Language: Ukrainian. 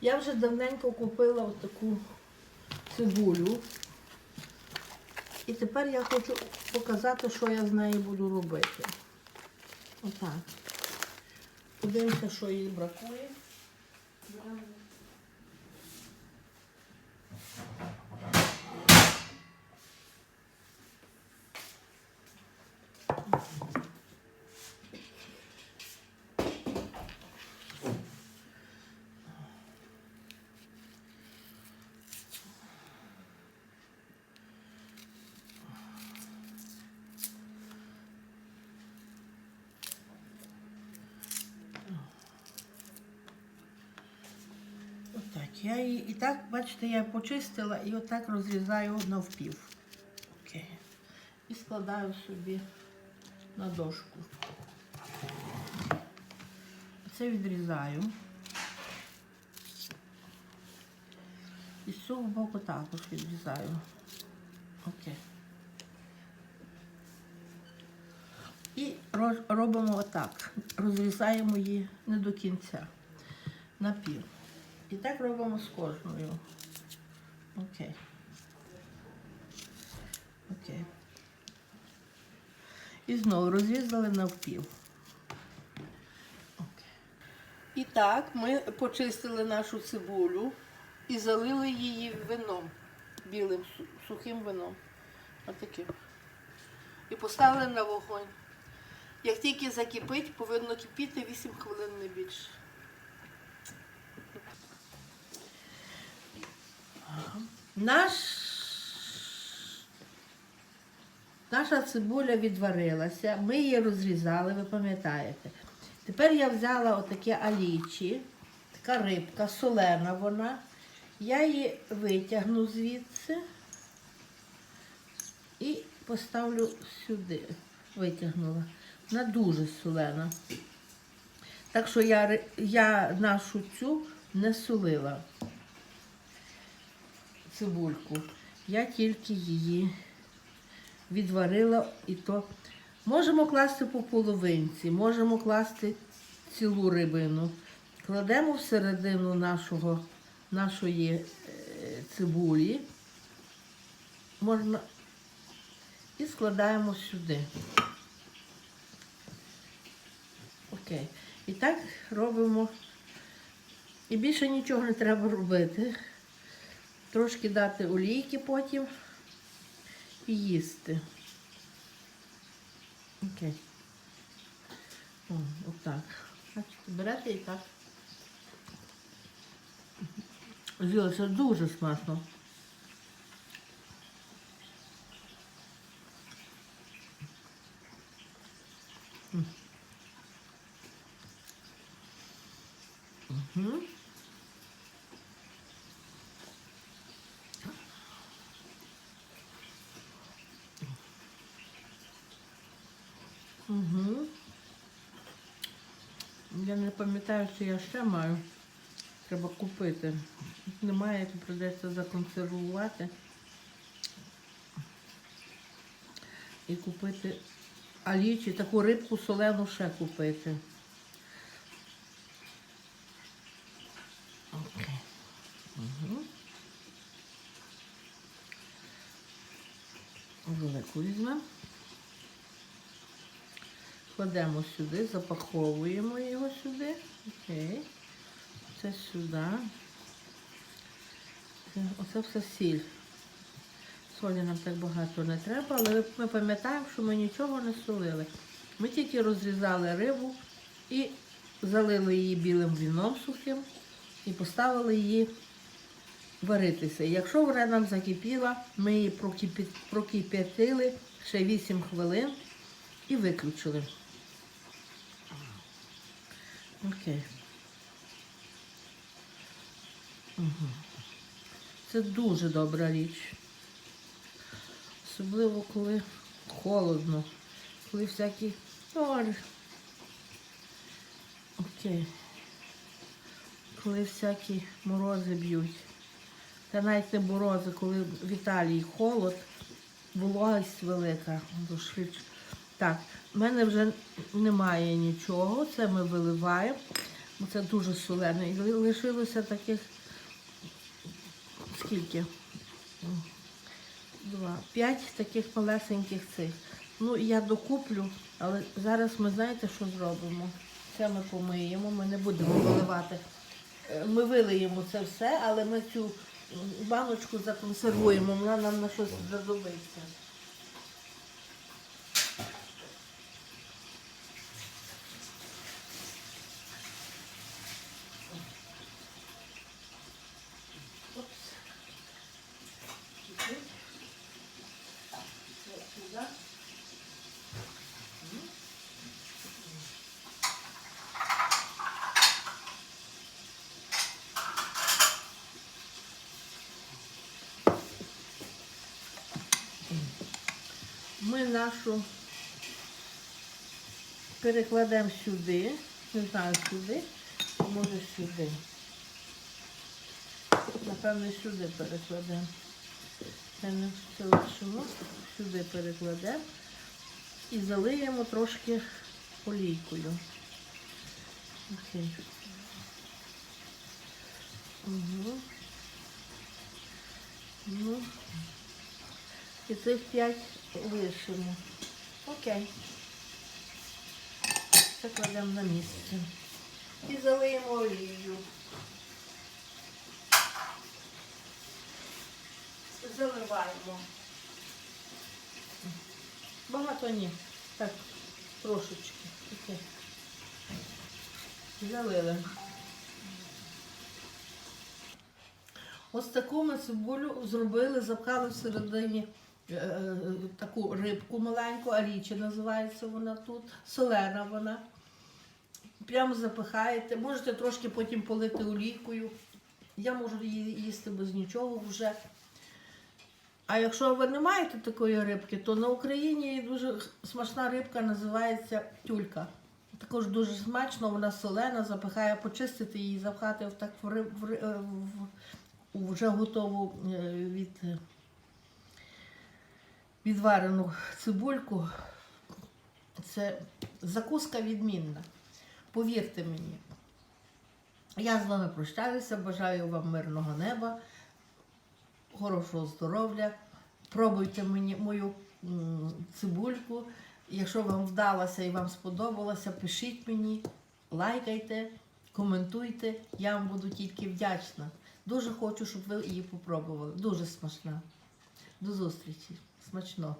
Я вже давненько купила отаку цибулю. І тепер я хочу показати, що я з нею буду робити. Отак. Подивимося, що їй бракує. Я її і так, бачите, я почистила і отак розрізаю навпів. Окей. І складаю собі на дошку. Це відрізаю. І з цього боку також відрізаю. Окей. І робимо отак. Розрізаємо її не до кінця. На пів. І так робимо з кожною. Окей. Окей. І знову розрізали навпів. Окей. І так, ми почистили нашу цибулю і залили її вином, білим сухим вином. Отаким. І поставили на вогонь. Як тільки закипить, повинно кипіти 8 хвилин не більше. Наш... Наша цибуля відварилася, ми її розрізали, ви пам'ятаєте. Тепер я взяла отаке алічі, така рибка, солена вона. Я її витягну звідси і поставлю сюди. Витягнула. Вона дуже солена. Так що я, я нашу цю не солила цибульку. Я тільки її відварила і то. Можемо класти по половинці, можемо класти цілу рибину. Кладемо всередину нашого, нашої е, цибулі. Можна і складаємо сюди. Окей. І так робимо. І більше нічого не треба робити. Трошки дати олійки потім і їсти. Окей. О, отак. Бачите, берете і так. З'їли, дуже смачно. М. Угу. Я не пам'ятаю, що я ще маю. Треба купити. Немає, як придеться законсервувати. І купити алічі, таку рибку солену ще купити. Окей. Угу. Велику візьмемо. Кладемо сюди, запаховуємо його сюди. Окей. Це сюди. Оце все сіль. Солі нам так багато не треба, але ми пам'ятаємо, що ми нічого не солили. Ми тільки розрізали рибу і залили її білим віном сухим і поставили її варитися. Якщо вона нам закипіла, ми її прокип'ятили ще 8 хвилин і виключили. Окей. Угу. Це дуже добра річ. Особливо, коли холодно, коли всякі. Ой. Окей. Коли всякі морози б'ють. Та навіть не морози, коли в Італії холод, вологість велика, то швидше. Так, в мене вже немає нічого, це ми виливаємо. Це дуже солене. І лишилося таких скільки? Два, п'ять таких малесеньких цих. Ну, я докуплю, але зараз ми знаєте, що зробимо? Це ми помиємо, ми не будемо виливати. Е, Ми вилиємо це все, але ми цю баночку законсервуємо, вона нам на щось знадобиться. Ми нашу перекладемо сюди, не знаю сюди, може сюди. Напевно, сюди перекладемо. Це лишимо, сюди перекладемо і залиємо трошки олійкою. Окей. Угу. Ну. І цих п'ять лишимо. Окей. Це кладемо на місце. І залиємо олією. Заливаємо. Багато ні. Так, трошечки. Таке. Залили. Ось таку ми цибулю зробили, запхали всередині таку рибку маленьку, арічі називається вона тут, солена вона. Прямо запихаєте. Можете трошки потім полити олійкою. Я можу її їсти без нічого вже. А якщо ви не маєте такої рибки, то на Україні дуже смачна рибка називається тюлька. Також дуже смачно, вона солена, запихає, почистити її, запхати в так в, риб- в, е, в, вже готову е, від, відварену цибульку. Це закуска відмінна. Повірте мені. Я з вами прощаюся, бажаю вам мирного неба, хорошого здоров'я. Пробуйте мені мою цибульку. Якщо вам вдалося і вам сподобалося, пишіть мені, лайкайте, коментуйте. Я вам буду тільки вдячна. Дуже хочу, щоб ви її попробували. Дуже смачна. До зустрічі. Смачного.